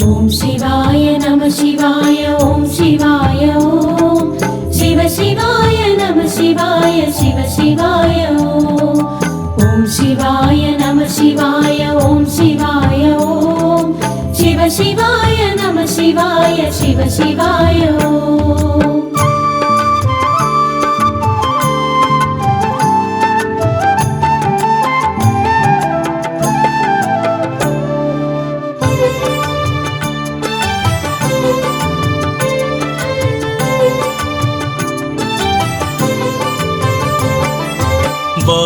ஓம் சிவாய நம சிவாய ஓம் சிவாய ஓம் சிவ சிவாய நம சிவாய சிவ சிவாய ஓம் சிவாய நம சிவாய ஓம் சிவாய ஓம் சிவ சிவாய நம சிவாய சிவ சிவாய ஓம்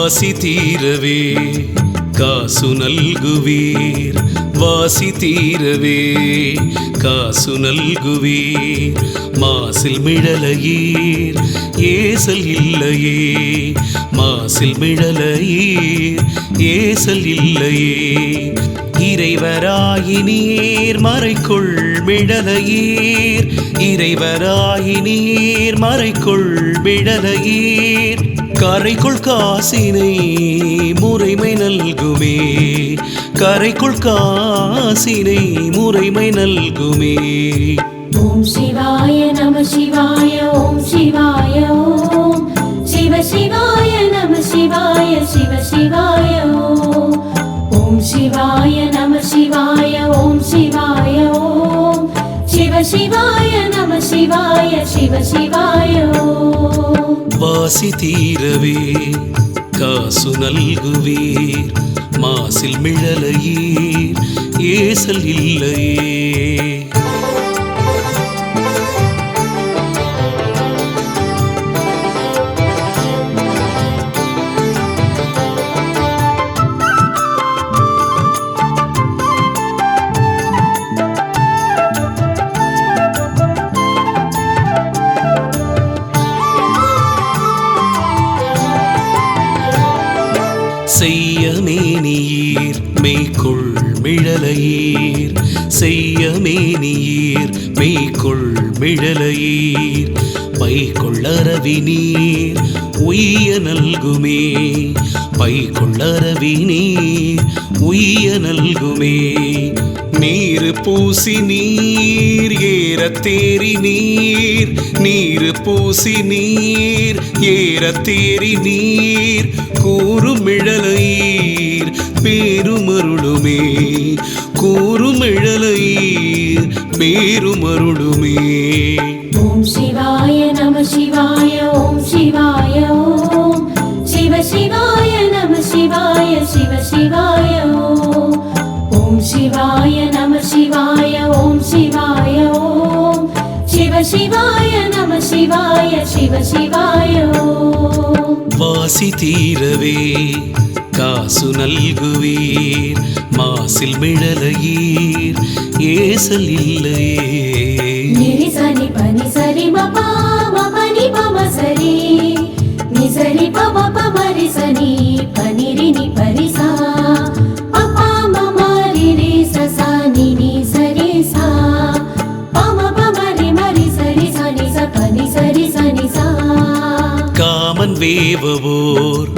வாசி தீரவே காசு நல்குவீர். வாசி தீரவே காசு நல்குவீர். மாசில் மிழலையீர் ஏசல் இல்லையே. மாசில் மிழலையீர் ஏசல் இல்லையே. இறைவராயினீர் மறைக்குள். விழலையீர் இறைவராயினீர் மறைக்குள் விழலையீர் கரைக்குள் காசினை முறைமை நல்குமே. கரைக்குள் காசினை முறைமை நல்குமே. ஓம் சிவாய நம சிவாய ஓம் சிவாய ஓம் சிவாய நம சிவாய சிவ சிவாயோ. வாசி தீரவே காசு நல்குவீர் மாசில் மிழலையீர் ஏசல் இல்லையே. செய்யமேனியீர் மெய்க்குள் மிழலையீர் செய்யமேனியீர் மெய்க்குள் மிழலையீர். பைக்கொள்ளரவி நீர் உய்ய நல்குமே. பைக்கொள்ளரவி நீர் உய்ய நல்குமே. நீர் பூசி நீர் ஏற தேறி நீர். நீர் பூசி நீர் ஏற தேறி நீர். கூறுமிழலீர் பேருமருளுமே. கூறுமிழலீர் பேருமருளுமே. ஓம் சிவாய நம சிவாய ஓம் சிவாய ஓம். சிவ சிவாய நம சிவாய சிவ சிவாய சிவாய நம சிவாய சிவ சிவாயோ. வாசி தீரவே காசு நல்குவீர் மாசில் மிழலையீர் ஏசல் இல்லையே. నిరి సని పని సరి మ పా మ పని పమ సరి ని வேவவோர்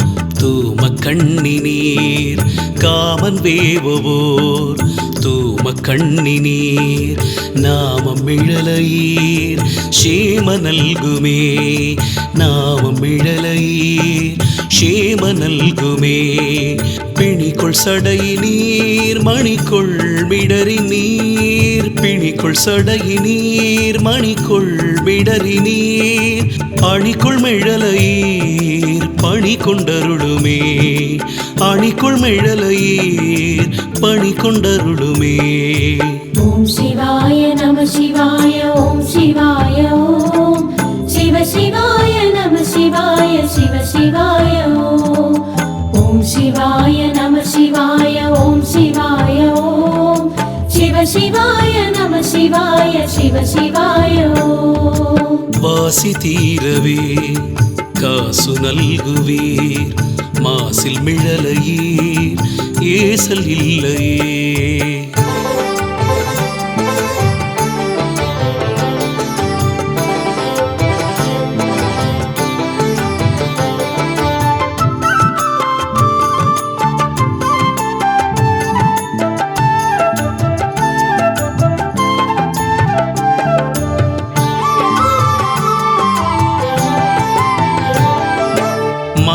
தூம கண்ணினீர் காமன் வேவவோர் தூம கண்ணினீர் நாமம் இழலையீர் சேம நல்குமே நாமம் இழலையீர் சேம நல்குமே. பிணிக்குள் சடை நீர் மணிக்குள் மிடறி நீர் பிணிக்குள் சடை நீர் மணிக்குள் மிடறி நீர் அணிக்குள் மிழலையீர். பணி கொண்டருளுமே அணிக்குள் மிழலையீர் பணி கொண்டருளுமே ஓம் சிவாய நம சிவாய ஓம் சிவாய ஓம். சிவ சிவாய நம சிவாய சிவ சிவாய ஓம். சிவாய நம சிவாய ஓம் சிவாய ஓம். சிவ சிவாய நம சிவாய சிவ சிவாய வாசி தீரவே. காசு நல்குவீர் மாசில் மிழலையீர் ஏசல் இல்லையே.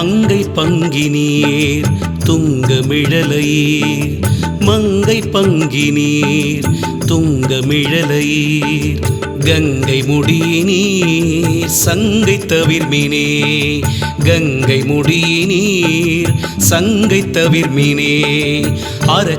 மங்கை பங்கினீர் துங்கமிழலையீர். மங்கை பங்கினீர் துங்கமிழலையீர். கங்கை முடியினீர் சங்கை தவிர்மினே. கங்கை முடியினீர் சங்கை தவிர்மினே. அர